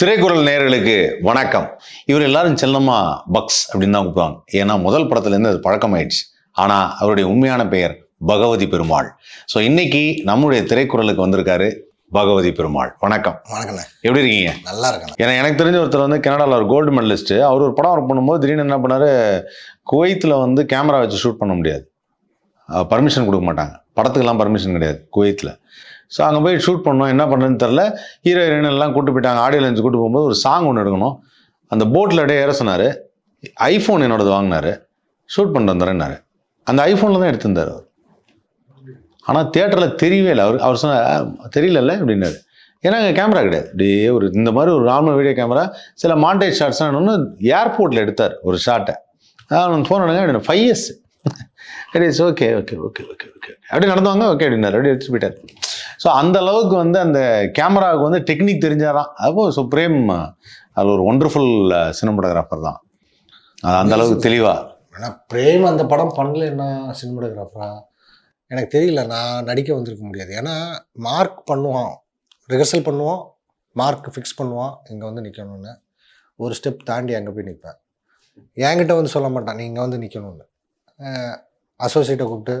திரைக்குறள் நேயர்களுக்கு வணக்கம். இவர் எல்லாரும் செல்லமா பக்ஸ் அப்படின்னு தான் கூப்பிடுவாங்க. ஏன்னா முதல் படத்துலேருந்து அது பழக்கமாயிடுச்சு. ஆனால் அவருடைய உண்மையான பெயர் பகவதி பெருமாள். ஸோ இன்னைக்கு நம்முடைய திரைக்குறளுக்கு வந்திருக்காரு பகவதி பெருமாள். வணக்கம். வணக்கண்ணே எப்படி இருக்கீங்க? நல்லா இருக்கண்ணே ஏன்னா எனக்கு தெரிஞ்ச ஒருத்தர் வந்து கனடாவில் ஒரு கோல்டு மெடலிஸ்ட் அவர் ஒரு படம் ஒர்க் பண்ணும்போது திடீர்னு என்ன பண்ணாரு? குவைத்தில் வந்து கேமரா வச்சு ஷூட் பண்ண முடியாது. பர்மிஷன் கொடுக்க மாட்டாங்க. படத்துக்கெல்லாம் பர்மிஷன் கிடையாது குவைத்தில். ஸோ அங்கே போய் ஷூட் பண்ணோம். என்ன பண்ணுறதுன்னு தெரில ஹீரோ ஹீரோயின் எல்லாம் கூட்டு போயிட்டாங்க. ஆடியோ லென்ஸ் கூட்டு போகும்போது ஒரு சாங் ஒன்று எடுக்கணும். அந்த போட்டில் அப்படியே ஏற சொன்னார். ஐஃபோன் என்னோடது வாங்கினாரு. ஷூட் பண்ணிட்டு வந்துறேன்னாரு. அந்த ஐஃபோனில் தான் எடுத்திருந்தார் அவர். ஆனால் தேட்டரில் தெரியவே இல்லை. அவர் அவர் சொன்ன தெரியலல்ல? அப்படின்னாரு. ஏன்னா அங்கே கேமரா கிடையாது. அப்படியே ஒரு இந்த மாதிரி ஒரு நார்மல் வீடியோ கேமரா சில மாண்டேஜ் ஷார்ட்ஸ்லாம் ஒன்று ஏர்போர்ட்டில் எடுத்தார் ஒரு ஷாட்டை அவன் ஃபோன் எடுங்க five years it's okay okay okay okay okay அப்படியே நடந்தவங்க ஓகே அப்படின்னாரு. அப்படியே எடுத்துட்டு போயிட்டார். ஸோ அந்த அளவுக்கு வந்து அந்த கேமராவுக்கு வந்து டெக்னிக் தெரிஞ்சாராம் அப்போ ஸோ பிரேம் அது ஒரு ஒண்டர்ஃபுல் சினிமாட்டோகிராஃபர் தான். அது அந்த அளவுக்கு தெளிவா? ஆனால் பிரேம் அந்த படம் பண்ணலன்னா சினிமாட்டோகிராஃபரா எனக்கு தெரியல. நான் நடிக்க வந்திருக்க முடியாது. ஏன்னா மார்க் பண்ணுவான். ரிஹர்சல் பண்ணுவோம் மார்க் ஃபிக்ஸ் பண்ணுவான். இங்கே வந்து நிற்கணும்னு ஒரு ஸ்டெப் தாண்டி அங்கே போய் நிற்பேன் என்கிட்ட வந்து சொல்ல மாட்டான். நீ இங்கே வந்து நிற்கணும்னு அசோசியேட்டை கூப்பிட்டு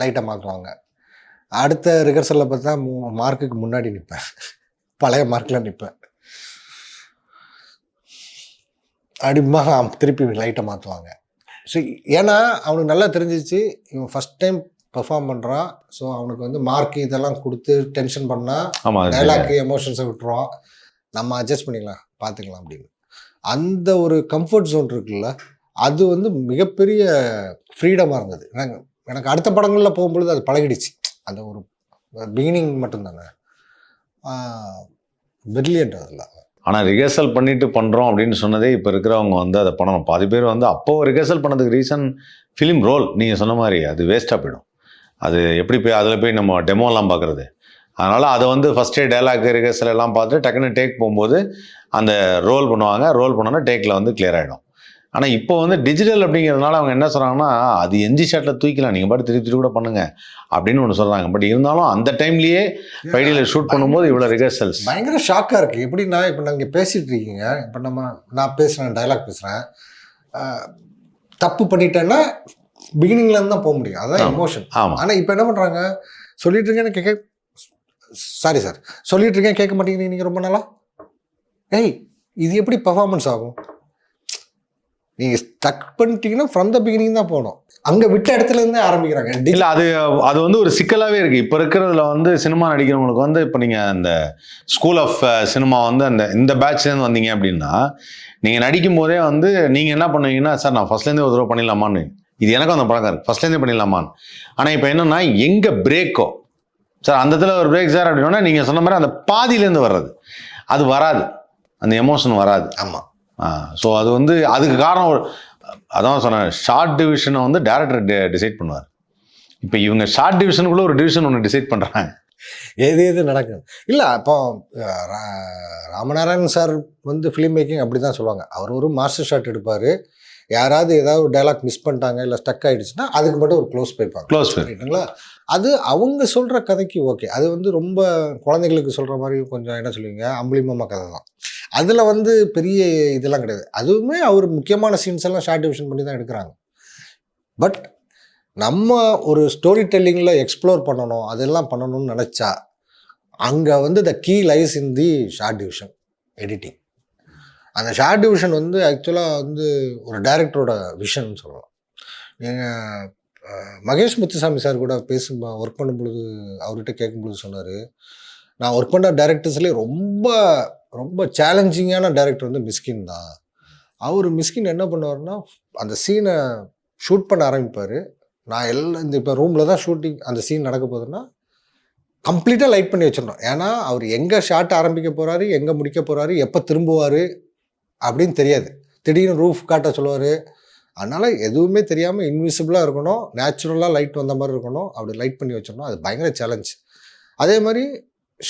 லைட்டை மாற்றுவாங்க அடுத்த ரிஹர்சலில் பார்த்தா மார்க்குக்கு முன்னாடி நிற்பேன் பழைய மார்க்கில் நிற்பேன் அப்படிமா திருப்பி லைட்டை மாற்றுவாங்க ஸோ ஏன்னா அவனுக்கு நல்லா தெரிஞ்சிச்சு. இவன் ஃபஸ்ட் டைம் பெர்ஃபார்ம் பண்ணுறான் ஸோ அவனுக்கு வந்து மார்க் இதெல்லாம் கொடுத்து டென்ஷன் பண்ணால் டைலாக்கு எமோஷன்ஸை விட்டுருவான். நம்ம அட்ஜஸ்ட் பண்ணிக்கலாம் பார்த்துக்கலாம் அப்படின்னு. அந்த ஒரு கம்ஃபர்ட் ஜோன் இருக்குல்ல அது வந்து மிகப்பெரிய ஃப்ரீடமாக இருந்தது. எனக்கு எனக்கு அடுத்த படங்களில் போகும்பொழுது அது பழகிடுச்சு. அந்த ஒரு பிகினிங் மட்டும்தானே? பிரில்லியன்ட் அதில் ஆனால் ரிஹர்சல் பண்ணிட்டு பண்ணுறோம் அப்படின்னு சொன்னதே இப்போ இருக்கிறவங்க வந்து அதை பண்ணணும். பாதி பேர் வந்து அப்போது ரிஹர்சல் பண்ணதுக்கு ரீசன் ஃபிலிம் ரோல் நீங்கள் சொன்ன மாதிரி அது வேஸ்ட்டாக போயிடும். அது எப்படி போய் அதில் போய் நம்ம டெமோலாம் பார்க்குறது? அதனால் அதை வந்து ஃபஸ்ட்டே டைலாக் ரிஹர்சல் எல்லாம் பார்த்துட்டு டக்குன்னு டேக் போகும்போது அந்த ரோல் பண்ணுவாங்க. ரோல் பண்ணோன்னா டேக்கில் வந்து கிளியர் ஆகிடும் ஆனால் இப்போ வந்து டிஜிட்டல் அப்படிங்கிறதுனால அவங்க என்ன சொல்கிறாங்கன்னா அது எஞ்சி ஷாட்டில் தூக்கிக்கலாம் நீங்கள் பாட்டு திருப்பி திருப்பி கூட பண்ணுங்க. அப்படின்னு ஒன்று சொல்கிறாங்க பட் இருந்தாலும் அந்த டைம்லேயே ஃபைடியில் ஷூட் பண்ணும்போது இவ்வளோ ரிஹர்சல்ஸ் பயங்கர ஷாக்காக இருக்குது எப்படின்னா இப்போ நீங்கள் பேசிகிட்டு இருக்கீங்க. இப்போ நம்ம நான் பேசுகிறேன் டைலாக் பேசுகிறேன் தப்பு பண்ணிட்டேன்னா பிகினிங்லேருந்து தான் போக முடியும். அதான் ஆமா. எமோஷன் ஆமாம் ஆனால் இப்போ என்ன பண்ணுறாங்க சொல்லிட்டு இருக்கேன்னு கேட்க சாரி சார் சொல்லிட்டு இருக்கேன் கேட்க மாட்டேங்கிறீங்க நீங்கள் ரொம்ப நாளா? ஏய் இது எப்படி பர்ஃபார்மன்ஸ் ஆகும்? நீங்கள் ஸ்டக் பண்ணிட்டீங்கன்னா ஃப்ரம் த பிகினிங் தான் போகணும். அங்கே விட்ட இடத்துல இருந்தே ஆரம்பிக்கிறாங்க. இல்ல அது அது வந்து ஒரு சிக்கலாவே இருக்கு. இப்ப இருக்கிறதுல வந்து சினிமா நடிக்கிறவங்களுக்கு வந்து இப்ப நீங்க அந்த ஸ்கூல் ஆஃப் சினிமா வந்து அந்த இந்த பேட்ச்லேருந்து வந்தீங்க அப்படின்னா நீங்க நடிக்கும் போதே வந்து நீங்க என்ன பண்ணுவீங்கன்னா சார் நான் ஃபர்ஸ்ட்லேருந்தே ஒரு தடவை பண்ணிடலாமான்னு. இது எனக்கும் அந்த பழக்கம் இருக்கு. ஃபர்ஸ்ட்லேருந்தே பண்ணிடலாமான்னு. ஆனா இப்போ என்னன்னா எங்க பிரேக்கோ சார் அந்த இடத்துல ஒரு பிரேக் சார் அப்படின்னா நீங்க சொன்ன மாதிரி அந்த பாதியிலேருந்து வர்றது. அது வராது. அந்த எமோஷன் வராது. ஆமாம் ஸோ அது வந்து அதுக்கு காரணம் ஒரு அதான் சொன்னேன் ஷார்ட் டிவிஷனை வந்து டேரக்டர் டிசைட் பண்ணுவார். இப்போ இவங்க ஷார்ட் டிவிஷனுக்குள்ள ஒரு டிவிஷன் ஒன்று டிசைட் பண்ணுறாங்க எது எது நடக்குது? இல்லை அப்போ ரா- ராமநாராயணன் சார் வந்து ஃபிலிம் மேக்கிங் அப்படி தான் சொல்லுவாங்க. அவர் ஒரு மாஸ்டர் ஷாட் எடுப்பார். யாராவது ஏதாவது ஒரு டைலாக் மிஸ் பண்ணிட்டாங்க இல்லை ஸ்டக் ஆயிடுச்சுன்னா அதுக்கு மட்டும் ஒரு க்ளோஸ் போய்ப்பாங்க க்ளோஸ் ரைட்டுங்களா அது அவங்க சொல்கிற கதைக்கு ஓகே அது வந்து ரொம்ப குழந்தைங்களுக்கு சொல்கிற மாதிரி கொஞ்சம் என்ன சொல்லுவீங்க? அம்பளிமமா கதை தான். அதில் வந்து பெரிய இதெல்லாம் கிடையாது. அதுவுமே அவர் முக்கியமான சீன்ஸ் எல்லாம் ஷார்ட் டிவிஷன் பண்ணி தான் எடுக்கிறாங்க. பட் நம்ம ஒரு ஸ்டோரி டெல்லிங்கில் எக்ஸ்ப்ளோர் பண்ணணும் அதெல்லாம் பண்ணணும்னு நினச்சா அங்கே வந்து the key lies in the shot division editing அந்த ஷார்ட் டிவிஷன் வந்து ஆக்சுவலாக வந்து ஒரு டைரக்டரோட விஷன் சொல்லலாம். நீங்கள் மகேஷ் முத்துசாமி சார் கூட பேசும் ஒர்க் பண்ணும் பொழுது அவர்கிட்ட கேட்கும்பொழுது சொன்னார் நான் ஒர்க் பண்ண டேரக்டர்ஸ்லேயே ரொம்ப ரொம்ப சேலஞ்சிங்கான டேரக்டர் வந்து மிஸ்கின் தான். அவர் மிஸ்கின் என்ன பண்ணுவார்னா அந்த சீனை ஷூட் பண்ண ஆரம்பிப்பார். நான் எல்லாம் இந்த இப்போ ரூமில் தான் ஷூட்டிங் அந்த சீன் நடக்க போகுதுன்னா கம்ப்ளீட்டாக லைட் பண்ணி வச்சிடணும். ஏன்னா அவர் எங்கே ஷாட் ஆரம்பிக்க போகிறாரு எங்கே முடிக்க போகிறாரு எப்போ திரும்புவார் அப்படின்னு தெரியாது. திடீர்னு ரூஃப் காட்ட சொல்லுவார். அதனால் எதுவுமே தெரியாமல் இன்விசிபிளாக இருக்கணும். நேச்சுரலாக லைட் வந்த மாதிரி இருக்கணும். அப்படி லைட் பண்ணி வச்சிடணும். அது பயங்கர சேலஞ்ச் அதே மாதிரி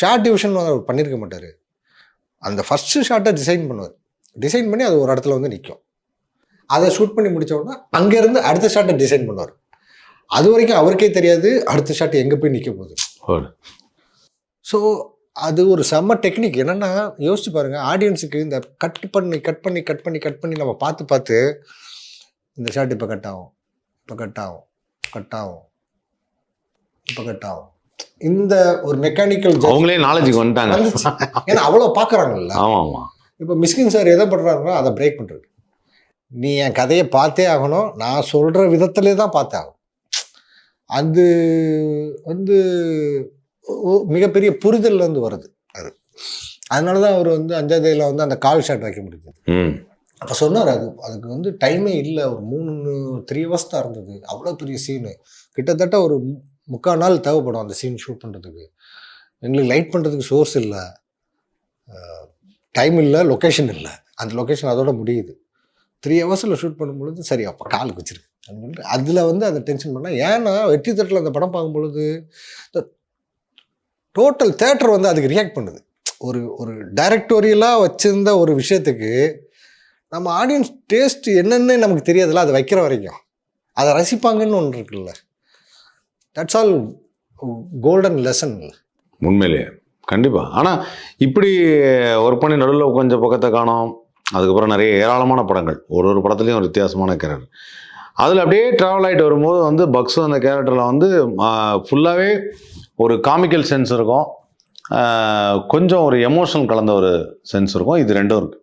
ஷார்ட் டிவிஷன் அவர் பண்ணியிருக்க மாட்டார். அந்த ஃபஸ்ட்டு ஷார்ட்டை டிசைன் பண்ணுவார். டிசைன் பண்ணி அது ஒரு இடத்துல வந்து நிற்கும் அதை ஷூட் பண்ணி முடிச்ச உடனே அங்கேருந்து அடுத்த ஷாட்டை டிசைன் பண்ணுவார். அது வரைக்கும் அவருக்கே தெரியாது அடுத்த ஷாட் எங்கே போய் நிற்க போகுது. ஸோ அது ஒரு செம்ம டெக்னிக் என்னன்னா யோசிச்சு பாருங்க ஆடியன்ஸுக்கு இந்த கட் பண்ணி கட் பண்ணி கட் பண்ணி கட் பண்ணி நம்ம பார்த்து பார்த்து இந்த ஷர்ட் இப்போ கட் ஆகும் இப்போ கட் ஆகும் கட் ஆகும் இப்போ கட் ஆகும். இந்த ஒரு மெக்கானிக்கல் அவங்களே நாலேஜுக்கு வந்துட்டாங்க. ஏன்னா அவ்வளோ பார்க்குறாங்கல்ல. ஆமா ஆமா இப்போ மிஸ்கின் சார் எதை பண்ணுறாங்களோ அதை பிரேக் பண்ணுறது நீ என் கதையை பார்த்தே ஆகணும். நான் சொல்கிற விதத்திலே தான் பார்த்தே ஆகணும். அது வந்து மிகப்பெரிய புரிதல்லேருந்து வருது அது. அதனால தான் அவர் வந்து அஞ்சாவதுல வந்து அந்த கால் ஷாட் வைக்க முடியுது அப்போ சொன்னார் அது அதுக்கு வந்து டைமே இல்லை ஒரு மூணு த்ரீ ஹவர்ஸ் தான் இருந்தது. அவ்வளோ பெரிய சீனு கிட்டத்தட்ட ஒரு முக்கால் நாள் தேவைப்படும் அந்த சீன் ஷூட் பண்ணுறதுக்கு எங்களுக்கு லைட் பண்ணுறதுக்கு சோர்ஸ் இல்லை. டைம் இல்லை லொக்கேஷன் இல்லை. அந்த லொக்கேஷன் அதோட முடியுது. த்ரீ ஹவர்ஸில் ஷூட் பண்ணும்பொழுது சரி அப்போ காலுக்கு வச்சிருக்கு அப்படின்னு அதில் வந்து அதை டென்ஷன் பண்ணால் ஏன்னா வெற்றி தட்டில் அந்த படம் பார்க்கும்பொழுது டோட்டல் தேட்டர் வந்து அதுக்கு ரியாக்ட் பண்ணுது. ஒரு ஒரு டைரக்டோரியலாக வச்சுருந்த ஒரு விஷயத்துக்கு நம்ம ஆடியன்ஸ் டேஸ்ட் என்னென்னு நமக்கு தெரியாதுல்ல அதை வைக்கிற வரைக்கும். அதை ரசிப்பாங்கன்னு ஒன்று இருக்குல்ல. தட்ஸ் ஆல் கோல்டன் லெசன் உண்மையிலேயே. கண்டிப்பாக ஆனால் இப்படி ஒர்க் பண்ணி நடுவில் கொஞ்சம் பக்கத்தை காணோம். அதுக்கப்புறம் நிறைய ஏராளமான படங்கள். ஒரு ஒரு படத்துலையும் ஒரு வித்தியாசமான கேரக்டர் அதில் அப்படியே ட்ராவல் ஆகிட்டு வரும்போது வந்து பக்ஸு அந்த கேரக்டரில் வந்து ஃபுல்லாகவே ஒரு காமிக்கல் சென்ஸ் இருக்கும். கொஞ்சம் ஒரு எமோஷனல் கலந்த ஒரு சென்ஸ் இருக்கும். இது ரெண்டும் இருக்குது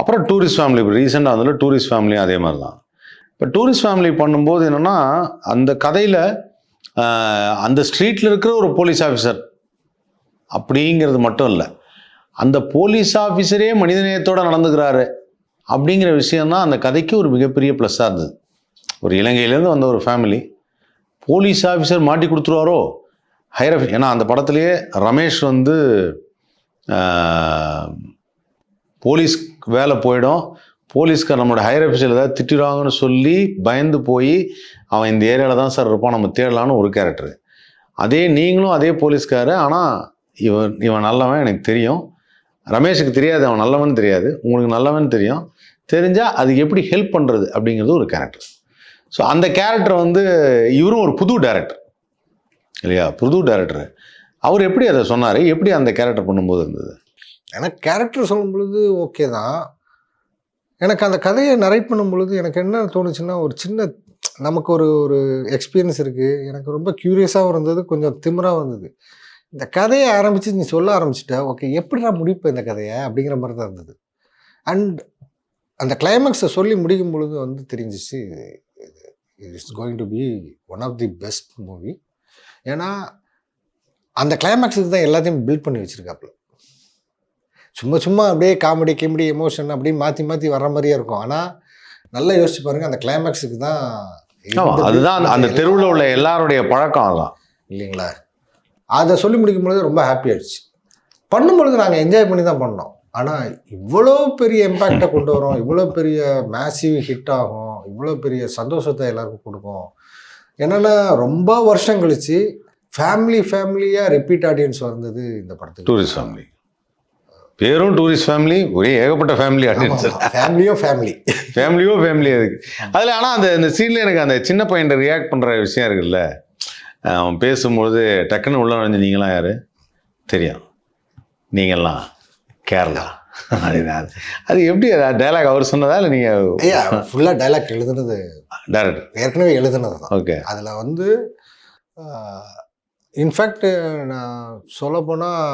அப்புறம் டூரிஸ்ட் ஃபேமிலி இப்போ ரீசெண்டாக வந்து டூரிஸ்ட் ஃபேமிலியும் அதே மாதிரி தான் இப்போ டூரிஸ்ட் ஃபேமிலி பண்ணும்போது என்னென்னா அந்த கதையில் அந்த ஸ்ட்ரீட்டில் இருக்கிற ஒரு போலீஸ் ஆஃபீஸர் அப்படிங்கிறது மட்டும் இல்லை. அந்த போலீஸ் ஆஃபீஸரே மனிதநேயத்தோடு நடந்துக்கிறாரு அப்படிங்கிற விஷயந்தான் அந்த கதைக்கு ஒரு மிகப்பெரிய ப்ளஸ்ஸாக இருந்தது. ஒரு இலங்கையிலேருந்து வந்த ஒரு ஃபேமிலி போலீஸ் ஆஃபீஸர் மாட்டி கொடுத்துருவாரோ? ஹையர் ஏன்னா அந்த படத்துலேயே ரமேஷ் வந்து போலீஸ் வேலை போயிடும். போலீஸ்கார் நம்மளோட ஹையர் அஃபீஷியல் ஏதாவது திட்டிடுவாங்கன்னு சொல்லி பயந்து போய் அவன் இந்த ஏரியாவில் தான் சார் இருப்பான் நம்ம தேடலான்னு ஒரு கேரக்டரு அதே நீங்களும் அதே போலீஸ்காரு ஆனால் இவன் இவன் நல்லவன் எனக்கு தெரியும். ரமேஷுக்கு தெரியாது அவன் நல்லவன் தெரியாது. உங்களுக்கு நல்லவன் தெரியும். தெரிஞ்சால் அதுக்கு எப்படி ஹெல்ப் பண்ணுறது அப்படிங்கிறது ஒரு கேரக்டர் ஸோ அந்த கேரக்டர் வந்து இவரும் ஒரு புது டேரக்டர் இல்லையா? புது டேரக்டர் அவர் எப்படி அதை சொன்னார்? எப்படி அந்த கேரக்டர் பண்ணும்போது இருந்தது? எனக்கு கேரக்டர் சொல்லும் பொழுது ஓகே தான். எனக்கு அந்த கதையை நரேட் பண்ணும் பொழுது எனக்கு என்ன தோணுச்சுன்னா ஒரு சின்ன நமக்கு ஒரு ஒரு எக்ஸ்பீரியன்ஸ் இருக்குது எனக்கு ரொம்ப க்யூரியஸாகவும் இருந்தது கொஞ்சம் திமிராகவும் இருந்தது. இந்த கதையை ஆரம்பித்து நீ சொல்ல ஆரம்பிச்சிட்ட ஓகே எப்படி நான் முடிப்பேன் இந்த கதையை? அப்படிங்கிற மாதிரி தான் இருந்தது. அண்ட் அந்த கிளைமேக்ஸை சொல்லி முடிக்கும் பொழுது வந்து தெரிஞ்சிச்சு it's going to be one of the best movie ஏன்னா அந்த கிளைமேக்ஸுக்கு தான் எல்லாத்தையும் பில்ட் பண்ணி வச்சுருக்காப்புல சும்மா சும்மா அப்படியே காமெடி கிமெடி எமோஷன் அப்படியே மாற்றி மாற்றி வர்ற மாதிரியே இருக்கும். ஆனால் நல்லா யோசிச்சு பாருங்க அந்த கிளைமேக்ஸுக்கு தான் அதுதான் அந்த- தெருவில் உள்ள எல்லாருடைய பழக்கம் அதான் இல்லைங்களா? அதை சொல்லி முடிக்கும் பொழுது ரொம்ப ஹாப்பி ஆயிடுச்சு. பண்ணும் பொழுது நாங்கள் என்ஜாய் பண்ணி தான் பண்ணோம். ஆனால் இவ்வளோ பெரிய இம்பேக்டை கொண்டு வரோம் இவ்வளோ பெரிய மேசிவ் ஹிட் ஆகும் இவ்வளோ பெரிய சந்தோஷத்தை எல்லாருக்கும் கொடுக்கும். என்னென்னா ரொம்ப வருஷம் கழிச்சு ஃபேமிலி ஃபேமிலியாக ரிப்பீட் ஆடியன்ஸ் வந்தது இந்த படத்துக்கு. டூரிஸ்ட் ஃபேமிலி பேரும் டூரிஸ்ட் ஃபேமிலி ஒரே ஏகப்பட்ட ஃபேமிலி ஆடியன்ஸ் ஃபேமிலியோ ஃபேமிலி ஃபேமிலியோ ஃபேமிலி அதுக்கு. அதில் ஆனால் அந்த இந்த சீனில் எனக்கு அந்த சின்ன பையன் ரியாக்ட் பண்ணுற விஷயம் இருக்குல்ல. அவன் பேசும்பொழுது டக்குன்னு உள்ள நுழைஞ்சு நீங்களாம் யார்? தெரியும். நீங்கள்லாம் கேரளா. அப்படின்னா அது- எப்படி டைலாக் அவர் சொன்னதா இல்லை நீங்கள் ஐயா ஃபுல்லாக டைலாக் எழுதுனது டேரக்டர் ஏற்கனவே எழுதுனது தான் ஓகே அதில் வந்து இன்ஃபேக்ட் நான் சொல்லப்போனால்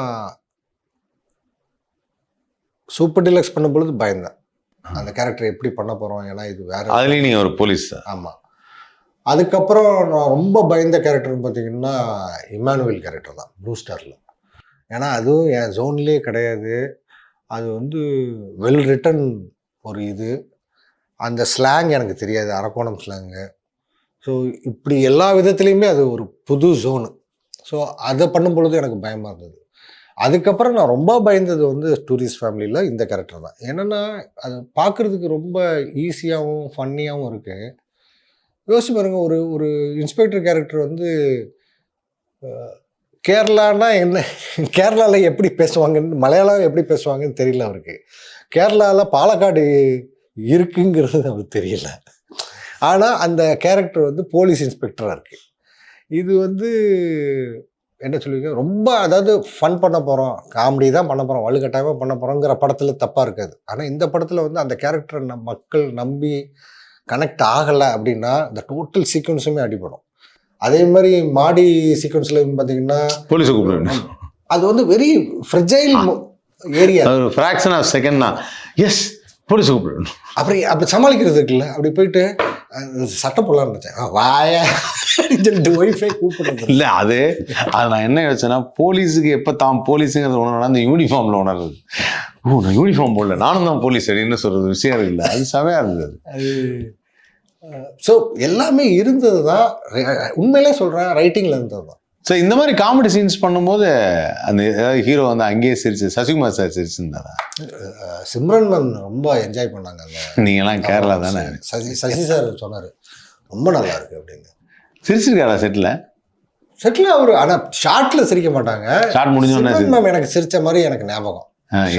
சூப்பர் டிலக்ஸ் பண்ணும் பொழுது பயந்தேன். அந்த கேரக்டர் எப்படி பண்ண போகிறோம் ஏன்னா இது வேற அதுலேயும் நீங்கள் ஒரு போலீஸ் ஆமாம் அதுக்கப்புறம் நான் ரொம்ப பயந்த கேரக்டர்னு பார்த்தீங்கன்னா இமானுவேல் கேரக்டர் தான் ப்ளூ ஸ்டாரில் ஏன்னா அதுவும் என் ஜோன்லேயே கிடையாது. அது வந்து வெல் ரிட்டன் ஒரு இது. அந்த ஸ்லாங் எனக்கு தெரியாது அரக்கோணம் ஸ்லாங்கு ஸோ இப்படி எல்லா விதத்துலேயுமே அது ஒரு புது ஜோனு ஸோ அதை பண்ணும் பொழுது எனக்கு பயமாக இருந்தது. அதுக்கப்புறம் நான் ரொம்ப பயந்தது வந்து டூரிஸ்ட் ஃபேமிலியில் இந்த கேரக்டர் தான். என்னென்னா அது பார்க்குறதுக்கு ரொம்ப ஈஸியாகவும் ஃபன்னியாகவும் இருக்குது யோசிச்சு பாருங்கள் ஒரு ஒரு இன்ஸ்பெக்டர் கேரக்டர் வந்து கேரளானா என்ன? கேரளாவில் எப்படி பேசுவாங்கன்னு மலையாளம் எப்படி பேசுவாங்கன்னு தெரியல அவருக்கு. கேரளாவில் பாலக்காடு இருக்குங்கிறது அவருக்கு தெரியல. ஆனால் அந்த கேரக்டர் வந்து போலீஸ் இன்ஸ்பெக்டராக இருக்குது இது வந்து என்ன சொல்லுவீங்க? ரொம்ப அதாவது ஃபன் பண்ண போகிறோம் காமெடி தான் பண்ண போகிறோம் வலுக்கட்டாயமாக பண்ண போகிறோங்கிற படத்தில் தப்பாக இருக்காது. ஆனால் இந்த படத்தில் வந்து அந்த கேரக்டரை நம் மக்கள் நம்பி கனெக்ட் ஆகலை அப்படின்னா இந்த டோட்டல் சீக்வன்ஸுமே அடிபடும். அதே மாதிரி மாடி சீக்வன்ஸில் பார்த்தீங்கன்னா போலீஸை கூப்பிடுவேன். அது வந்து very fragile area fraction of second தான். எஸ் போலீஸை கூப்பிடுவேன். அப்படி அப்படி சமாளிக்கிறது இருக்குல்ல. அப்படி போயிட்டு சட்டை போடலான்னு நினச்சேன். வாய சொல்லிட்டு ஒய்ஃபை கூப்பிடுறது இல்ல. அது அது நான் என்ன யோசிச்சேன்னா போலீஸுக்கு எப்ப தான் போலீஸுங்கிறது உணர்றா அந்த யூனிஃபார்ம்ல உணர்றது. ஓ நான் யூனிஃபார்ம் போடல. நானும் தான் போலீஸ் அப்படின்னு சொல்றது விஷயம் இருக்குல்ல அது செமையா இருந்தது. அது ஸோ எல்லாமே இருந்தது தான் உண்மையிலே சொல்கிறேன் ரைட்டிங்கில் இருந்தது தான். ஸோ இந்த மாதிரி காமெடி சீன்ஸ் பண்ணும்போது அந்த ஹீரோ வந்து அங்கேயே சிரிச்சு சசிகுமார் சார் சிரிச்சிருந்தாரா? சிம்ரன் மேம் ரொம்ப என்ஜாய் பண்ணாங்க நீங்கெல்லாம் கேரளா தானே? சசி சசி சார் சொன்னார் ரொம்ப நல்லா இருக்கு அப்படின்னு. சிரிச்சிருக்காரா செட்டில் செட்டில் அவர் ஆனால் ஷார்ட்டில் சிரிக்க மாட்டாங்க. ஷார்ட் முடிஞ்சோடனே மேம் எனக்கு சிரிச்ச மாதிரி எனக்கு ஞாபகம்.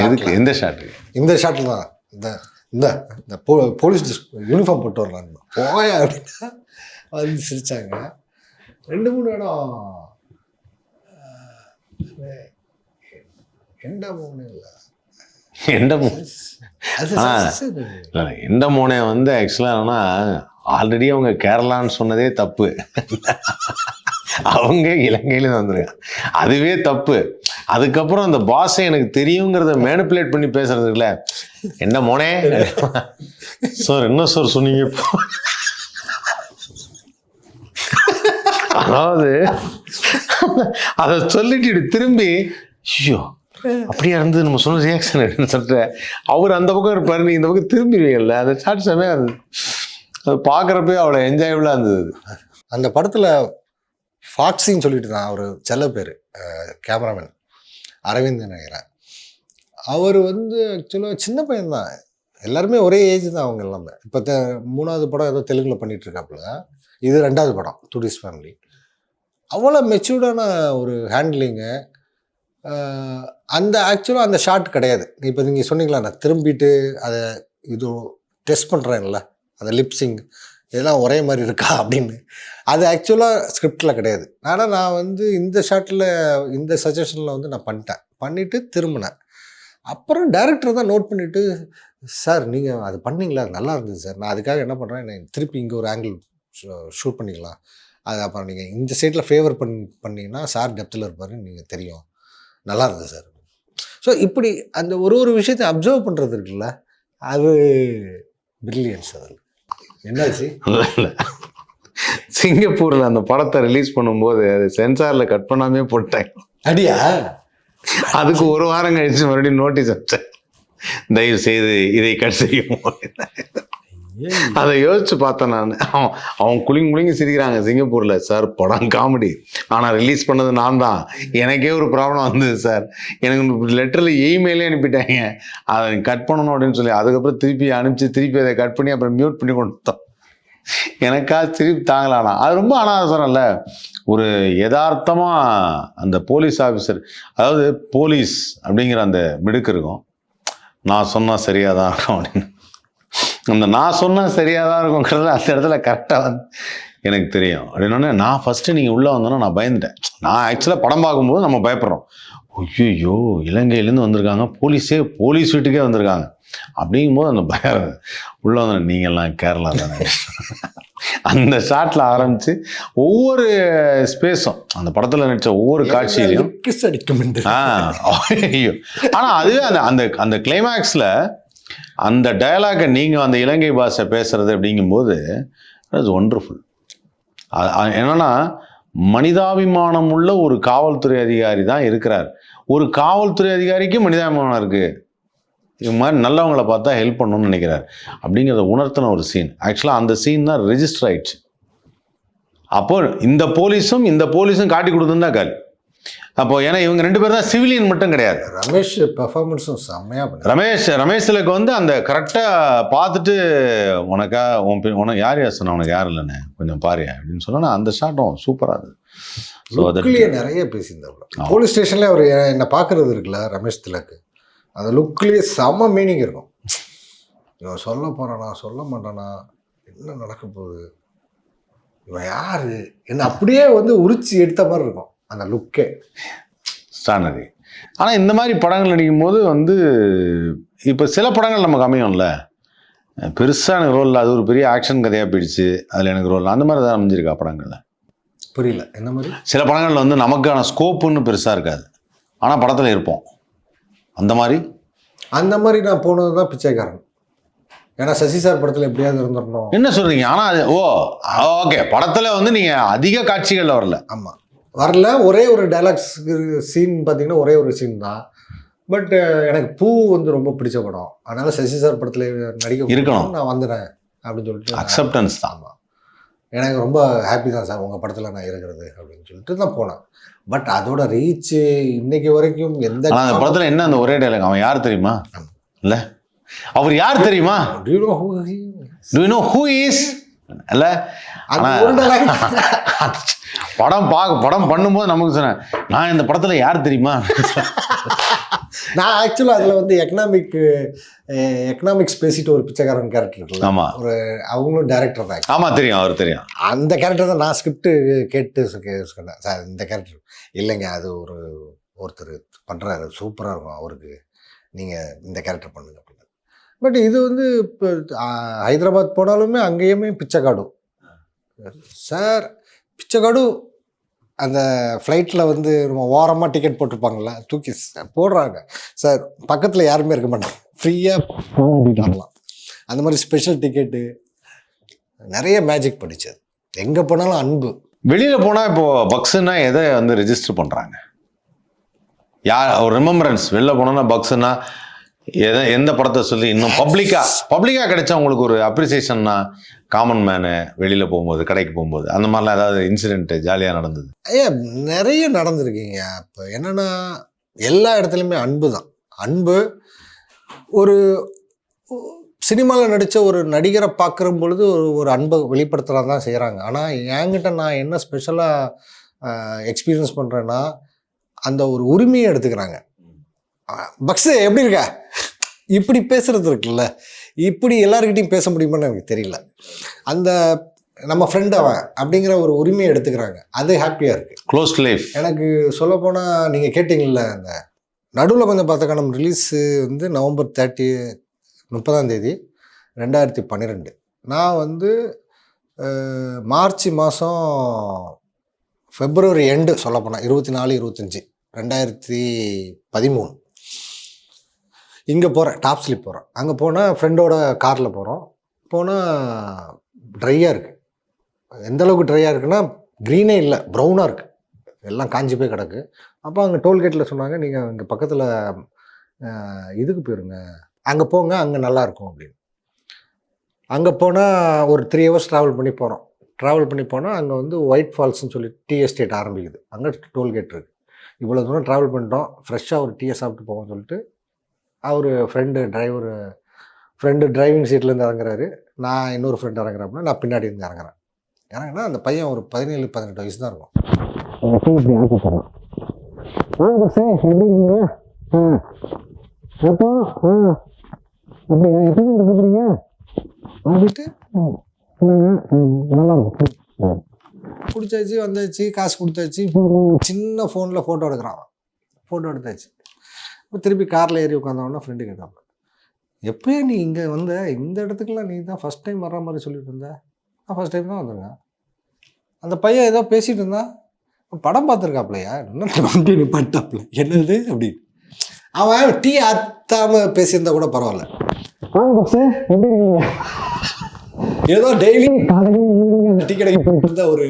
எதுக்கு? எந்த ஷாட்டு இந்த ஷாட்டில் தான். இந்த இந்த இந்த போ போலீஸ் யூனிஃபார்ம் போட்டு வரலாம் போயா அப்படின்னா வந்து சிரிச்சாங்க ரெண்டு மூணு இடம் எந்த மூணு இல்லை எந்த மோ அது ஆ. சரி. இல்ல, எந்த மோனே வந்து ஆக்சுவலாக என்னன்னா ஆல்ரெடி அவங்க கேரளான்னு சொன்னதே தப்பு அவங்க இலங்கையில வந்திருக்காங்க. அதுவே தப்பு. அதுக்கப்புறம் அந்த பாஸை எனக்கு தெரியுங்கிறத மேனிப்புலேட் பண்ணி பேசுறது என்ன மோனே? சார் என்ன சார் சொன்னீங்க அதாவது அதை சொல்லிட்டு திரும்பி ஐயோ அப்படியா இருந்து நம்ம சொன்ன ரியாக்ஷன் எடுன்னு சொல்லிட்டு அவர் அந்த பக்கம் இருப்பாரு நீ இந்த பக்கம் திரும்பிடுவீங்கல்ல அந்த ஷார்ட் செமையா இருந்தது அது பார்க்குறப்பே அவ்வளோ என்ஜாயபுளாக இருந்தது. அந்த படத்தில் ஃபாக்ஸின்னு சொல்லிட்டு தான் அவர் செல்ல பேர் கேமராமேன் அரவிந்த் நினைக்கிறேன் அவர் வந்து ஆக்சுவலாக சின்ன பையன்தான். எல்லாருமே ஒரே ஏஜ் தான் அவங்க எல்லாமே. இப்போ த மூணாவது படம் ஏதோ தெலுங்கில் பண்ணிகிட்டு இருக்காப்புல இது ரெண்டாவது படம் டூரிஸ்ட் ஃபேமிலி அவ்வளோ மெச்சூர்டான ஒரு ஹேண்ட்லிங்கு அந்த ஆக்சுவலாக அந்த ஷாட் கிடையாது. இப்போ நீங்கள் சொன்னீங்களா நான் திரும்பிட்டு அதை இது டெஸ்ட் பண்ணுறேன்ல அந்த லிப்ஸிங் இதெல்லாம் ஒரே மாதிரி இருக்கா அப்படின்னு. அது ஆக்சுவலாக ஸ்கிரிப்டில் கிடையாது. ஆனால் நான் வந்து இந்த ஷாட்டில் இந்த சஜஷனில் வந்து நான் பண்ணிட்டேன். பண்ணிவிட்டு திரும்பினேன். அப்புறம் டேரக்டர் தான் நோட் பண்ணிவிட்டு சார் நீங்கள் அது பண்ணீங்களா? நல்லா இருந்தது சார். நான் அதுக்காக என்ன பண்ணுறேன் நான் திருப்பி இங்கே ஒரு ஆங்கிள் ஷூட் பண்ணிக்கலாம். அது அப்புறம் நீங்கள் இந்த சைடில் ஃபேவர் பண் பண்ணீங்கன்னா சார் டெப்த்தில் இருப்பார் நீங்கள் தெரியும். நல்லா இருந்தது சார். ஸோ இப்படி அந்த ஒரு ஒரு விஷயத்தை அப்சர்வ் பண்ணுறது இருக்குல்ல அது பிரில்லியன்ஸ் அதில் என்னாச்சு? சிங்கப்பூரில் அந்த படத்தை ரிலீஸ் பண்ணும்போது அது சென்சாரில் கட் பண்ணாமே போட்டேன். அடியா அதுக்கு ஒரு வாரம் கழிச்சு மறுபடியும் நோட்டீஸ் வச்சேன் தயவு செய்து இதை கட் செய்யும். அதை யோசிச்சு பார்த்தேன் நான். அவன் அவன் குளிங்க குளிங்க சிரிக்கிறாங்க சிங்கப்பூர்ல. சார் படம் காமெடி ஆனால் ரிலீஸ் பண்ணது நான் தான். எனக்கே ஒரு ப்ராப்ளம் வந்தது சார். எனக்கு லெட்டரில் இமெயிலே அனுப்பிட்டாங்க. அதை கட் பண்ணணும் அப்படின்னு சொல்லி அதுக்கப்புறம் திருப்பி அனுப்பிச்சு திருப்பி அதை கட் பண்ணி அப்புறம் மியூட் பண்ணி கொடுத்தோம். எனக்கா திருப்பி தாங்கலானா அது ரொம்ப அனாவசரம்ல. ஒரு யதார்த்தமாக அந்த போலீஸ் ஆஃபீஸர் அதாவது போலீஸ் அப்படிங்கிற அந்த மிடுக்கு இருக்கும். நான் சொன்னால் சரியாக தான் இருக்கும் அப்படின்னு. அந்த நான் சொன்னால் சரியாக தான் இருக்குங்கிறது அந்த இடத்துல கரெக்டாக வந்து எனக்கு தெரியும். அப்படின்னோடனே நான் ஃபஸ்ட்டு நீங்கள் உள்ளே வந்தோன்னா நான் பயந்துட்டேன். நான் ஆக்சுவலாக படம் பார்க்கும்போது நம்ம பயப்படுறோம். ஐயோ இலங்கையிலேருந்து வந்திருக்காங்க. போலீஸே போலீஸ் வீட்டுக்கே வந்திருக்காங்க. அப்படிங்கும்போது அந்த பயம் உள்ளே வந்து நீங்கள்லாம் கேரளா தானே. அந்த ஷாட்டில் ஆரம்பித்து ஒவ்வொரு ஸ்பேஸும் அந்த படத்தில் நடித்த ஒவ்வொரு காட்சியிலையும் கிஸ் அடிக்கும். ஆ ஐயோ. ஆனால் அதுவே அந்த அந்த அந்த கிளைமேக்ஸில் அந்த டயலாகை நீங்கள் அந்த இலங்கை பாஷை பேசுறது அப்படிங்கும்போது இட்ஸ் ஒண்டர்ஃபுல் என்னன்னா மனிதாபிமானம் உள்ள ஒரு காவல்துறை அதிகாரி தான் இருக்கிறார். ஒரு காவல்துறை அதிகாரிக்கு மனிதாபிமானம் இருக்கு. இது மாதிரி நல்லவங்களை பார்த்தா ஹெல்ப் பண்ணணும்னு நினைக்கிறார். அப்படிங்கிறத உணர்த்தின ஒரு சீன் ஆக்சுவலாக அந்த சீன் தான் ரெஜிஸ்டர் ஆயிடுச்சு. அப்போ இந்த போலீஸும் இந்த போலீஸும் காட்டி கொடுத்துருந்தா கால். அப்போ ஏன்னா இவங்க ரெண்டு பேரும் தான் சிவிலியன் மட்டும் கிடையாது. ரமேஷ் பெர்ஃபார்மன்ஸும் செம்மையா பண்ணி ரமேஷ் ரமேஷ்லுக்கு வந்து அந்த கரெக்டாக பார்த்துட்டு உனக்கா உன் உனக்கு யார் யார் சொன்னா உனக்கு யார் இல்லைண்ணே கொஞ்சம் பாருயா அப்படின்னு சொன்னா அந்த ஷாட்டும் சூப்பராக இருந்தது. நிறைய பேசியிருந்தாப்புல. போலீஸ் ஸ்டேஷன்ல அவர் என்னை பார்க்கறது இருக்குல்ல ரமேஷ் திலக்கு அந்த லுக்லயே செம்ம மீனிங் இருக்கும். இவன் சொல்ல போறானா சொல்ல மாட்டானா என்ன நடக்க போகுது? இவன் யாரு? என்ன அப்படியே வந்து உரிச்சு எடுத்த மாதிரி இருக்கும் அந்த லுக்கே ஸ்டானரி ஆனால் இந்த மாதிரி படங்கள் நடிக்கும் போது வந்து இப்போ சில படங்கள் நமக்கு அமையும்ல. பெருசாக எனக்கு ரோல் அது ஒரு பெரிய ஆக்ஷன் கதையாக போயிடுச்சு அதில் எனக்கு ரோல் அந்த மாதிரி தான் அமைஞ்சிருக்கா படங்களில்? புரியல. என்ன மாதிரி? சில படங்கள்ல வந்து நமக்கான ஸ்கோப்புன்னு பெருசாக இருக்காது. ஆனால் படத்தில் இருப்போம். அந்த மாதிரி? அந்த மாதிரி நான் போனது தான் பிச்சைக்காரன். ஏன்னா சசி சார் படத்தில் எப்படியாவது இருந்துடணும். என்ன சொல்றீங்க? ஆனால் அது ஓ ஓகே. படத்தில் வந்து நீங்கள் அதிக காட்சிகளில் வரல. ஆமாம் வரல. ஒரே ஒரு டைலாக்ஸ் சீன் பார்த்தீங்கன்னா ஒரே ஒரு சீன் தான். பட் எனக்கு பூ வந்து ரொம்ப பிடிச்ச படம். அதனால சசி சார் படத்தில் நடிக்க இருக்கணும். நான் வந்துடுறேன் அப்படின்னு சொல்லிட்டு அக்செப்டன்ஸ் தான். ஆமாம் எனக்கு ரொம்ப ஹாப்பி தான் சார் உங்கள் படத்தில் நான் இருக்கிறது அப்படின்னு சொல்லிட்டு தான் போனேன். பட் அதோட ரீச்சு இன்னைக்கு வரைக்கும் எந்த அந்த படத்தில் என்ன அந்த ஒரே டைலாக் அவன் யார் தெரியுமா. இல்ல. அவர் யார் தெரியுமா? Who he is? To know who is இல்ல. படம் பார்க்க படம் பண்ணும்போது நமக்கு சொன்னேன் நான் இந்த படத்துல யார் தெரியுமா? நான் ஆக்சுவலாக அதில் வந்து எக்கனாமிக் எக்கனாமிக்ஸ் பேசிட்டு ஒரு பிச்சைக்காரன் கேரக்டர் இருக்குல்ல. ஆமா. ஒரு அவங்களும் டேரக்டர் தான் ஆமா தெரியும் அவர் தெரியும். அந்த கேரக்டர் தான் நான் ஸ்கிரிப்ட் கேட்டு சொன்னேன். சார் இந்த கேரக்டர் இல்லைங்க அது ஒரு ஒருத்தர் பண்ணுறாரு சூப்பராக இருக்கும் அவருக்கு. நீங்கள் இந்த கேரக்டர் பண்ணுங்க அப்படின்னு. பட் இது வந்து இப்போ ஹைதராபாத் போனாலுமே அங்கேயுமே பிச்சைக்காடு. சார் பிச்சைக்காடு அந்த ஃப்ளைட்டில் வந்து நம்ம ஓரமாக டிக்கெட் போட்டிருப்பாங்கல்ல தூக்கி போடுறாங்க. சார் பக்கத்தில் யாருமே இருக்க மாட்டாங்க. ஃப்ரீயாக வரலாம் அந்த மாதிரி ஸ்பெஷல் டிக்கெட்டு நிறைய மேஜிக் படித்தது எங்கே போனாலும் அன்பு. வெளியில் போனால் இப்போது பக்ஸுன்னா எதை வந்து ரெஜிஸ்டர் பண்ணுறாங்க யார் ஒரு ரிமம்பரன்ஸ் வெளில போனோன்னா பக்ஸுன்னா எதை எந்த படத்தை சொல்லி இன்னும் பப்ளிக்கா பப்ளிக்கா கிடைச்சா உங்களுக்கு ஒரு அப்ரிசியேஷன்னா காமன் மேனு வெளியில போகும்போது கடைக்கு போகும்போது அந்த மாதிரிலாம் ஏதாவது இன்சிடென்ட் ஜாலியா நடந்தது? ஏன் நிறைய நடந்திருக்கீங்க. இப்போ என்னென்னா எல்லா இடத்துலையுமே அன்பு தான். அன்பு ஒரு சினிமாவில் நடித்த ஒரு நடிகரை பார்க்குற பொழுது ஒரு ஒரு அன்பை வெளிப்படுத்துகிறா தான் செய்கிறாங்க ஆனால் என்கிட்ட நான் என்ன ஸ்பெஷலாக எக்ஸ்பீரியன்ஸ் பண்ணுறேன்னா அந்த ஒரு உரிமையை எடுத்துக்கிறாங்க. பக்ஸு எப்படி இருக்க? இப்படி பேசுறது இருக்குல்ல. இப்படி எல்லாருக்கிட்டையும் பேச முடியுமான்னு எனக்கு தெரியல. அந்த நம்ம ஃப்ரெண்ட் அவன் அப்படிங்கிற ஒரு உரிமையை எடுத்துக்கிறாங்க. அது ஹாப்பியாக இருக்குது க்ளோஸ் லைஃப் எனக்கு சொல்லப்போனால் நீங்கள் கேட்டிங்கல்ல அந்த நடுவில் கொஞ்சம் பார்த்த காலம் ரிலீஸு வந்து நவம்பர் தேர்ட்டி முப்பதாம் தேதி ரெண்டாயிரத்தி பன்னிரெண்டு. நான் வந்து மார்ச் மாதம் ஃபெப்ரவரி எண்டு சொல்லப்போனால் இருபத்தி நாலு இருபத்தஞ்சி ரெண்டாயிரத்தி பதிமூணு. இங்கே போகிறேன் டாப் ஸ்லிப் போகிறேன் அங்கே போனால் ஃப்ரெண்டோட காரில் போகிறோம் போனால் ட்ரையாக இருக்குது எந்த அளவுக்கு ட்ரையாக இருக்குன்னா க்ரீனே இல்லை ப்ரௌனாக இருக்குது எல்லாம் காஞ்சி போய் கிடக்கு. அப்போ அங்கே டோல்கேட்டில் சொன்னாங்க நீங்கள் இங்கே பக்கத்தில் இதுக்கு போயிருங்க. அங்கே போங்க அங்கே நல்லாயிருக்கும் அப்படின்னு. அங்கே போனால் ஒரு த்ரீ ஹவர்ஸ் ட்ராவல் பண்ணி போகிறோம் ட்ராவல் பண்ணி போனால் அங்கே வந்து ஒயிட் ஃபால்ஸ்னு சொல்லி டீ எஸ்டேட் ஆரம்பிக்குது. அங்கே டோல்கேட் இருக்குது இவ்வளோ தூரம் ட்ராவல் பண்ணிட்டோம். ஃப்ரெஷ்ஷாக ஒரு டீயை சாப்பிட்டு போவோம்னு சொல்லிட்டு அவர் ஃப்ரெண்டு டிரைவர் ஃப்ரெண்டு டிரைவிங் சீட்லேருந்து இறங்குறாரு. நான் இன்னொரு ஃப்ரெண்டு இறங்குறாப்புல நான் பின்னாடி இருந்து இறங்குறேன். இறங்குனா அந்த பையன் ஒரு பதினேழு பதினெட்டு வயசு தான் இருக்கும். ஆ எப்படி ஆ நல்லா இருக்கும் பிடிச்சாச்சு வந்தாச்சு காசு கொடுத்தாச்சு. சின்ன ஃபோனில் ஃபோட்டோ எடுக்கிறான் ஃபோட்டோ எடுத்தாச்சு. இப்போ திருப்பி காரில் ஏறி உட்காந்தவொடனே ஃப்ரெண்டு கேட்டான். எப்போயே நீ இங்கே வந்த இந்த இடத்துக்குலாம் நீ தான் ஃபஸ்ட் டைம் வர்ற மாதிரி சொல்லிட்டு இருந்த? நான் ஃபஸ்ட் டைம் தான் வந்திருக்கேன். அந்த பையன் ஏதோ பேசிகிட்டு இருந்தான். படம் பார்த்துருக்காப்லையா? இன்னும் வண்டி நிப்பாட்டாப்ல? என்னது அப்படி? அவன் டீ ஆத்தாம பேசியிருந்தா கூட பரவாயில்ல. எப்படி இருக்கீங்க? ஏதோ டெய்லி டீ கடைக்கு போயிட்டு இருந்தா ஒரு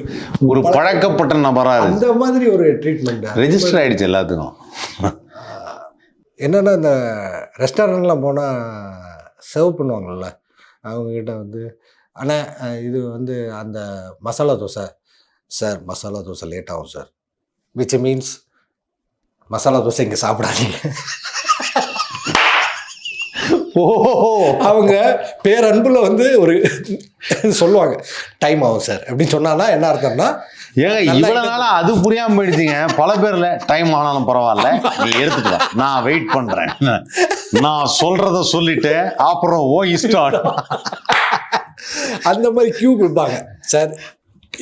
ஒரு பழக்கப்பட்ட நபரா இருக்கு அந்த மாதிரி ஒரு ட்ரீட்மெண்ட் ரெஜிஸ்டர் ஆயிடுச்சு எல்லாத்துக்கும். என்னென்னா இந்த ரெஸ்டாரண்ட்லாம் போனால் சர்வ் பண்ணுவாங்கள்ல அவங்கக்கிட்ட வந்து அண்ணா அஹ், இது வந்து அந்த மசாலா தோசை. சார் மசாலா தோசை லேட் ஆகும் sir which means masala dosa இங்கே சாப்பிடாதீங்க. ஓ! அவங்க பேரன்புல வந்து ஒரு சொல்லுவாங்க டைம் ஆகும் சார் அப்படின்னு சொன்னானா என்ன அர்த்தம்னா ஏங்க இவ்வளவு நாளா அது புரியாம போயிடுச்சுங்க. பல பேர்ல டைம் ஆனாலும் பரவாயில்ல. நீ எடுத்துட்டு வா. நான் வெயிட் பண்றேன். நான் சொல்றத சொல்லிட்டு அப்புறம் ஓ இஷ்டம். அந்த மாதிரி கியூ கொடுப்பாங்க. சார்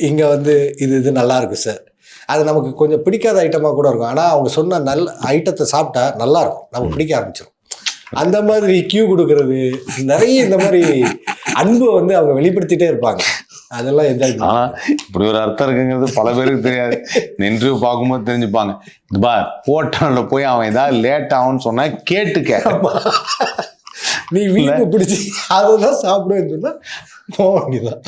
இங்கே வந்து இது இது நல்லா இருக்கு சார் அது நமக்கு கொஞ்சம் பிடிக்காத ஐட்டமாக கூட இருக்கும். ஆனால் அவங்க சொன்ன நல்ல ஐட்டத்தை சாப்பிட்டா நல்லா இருக்கும். நம்ம பிடிக்க ஆரம்பிச்சிடும் அந்த மாதிரி கியூ கொடுக்கறது நிறைய இந்த மாதிரி அன்பை வந்து அவங்க வெளிப்படுத்திட்டே இருப்பாங்க. அதெல்லாம் என்ஜாய் ஆனா இப்படி ஒரு அர்த்தம் இருக்குங்கிறது பல பேருக்கு தெரியாது. நின்று பார்க்கும்போது தெரிஞ்சுப்பாங்க. பார் ஹோட்டல்ல போய் அவன் ஏதாவது லேட் ஆகும்னு சொன்னா கேட்டுக்க நீ வீட்டு பிடிச்சி அதை தான் சாப்பிடுவேன்னு சொன்னா போக வேண்டியதான்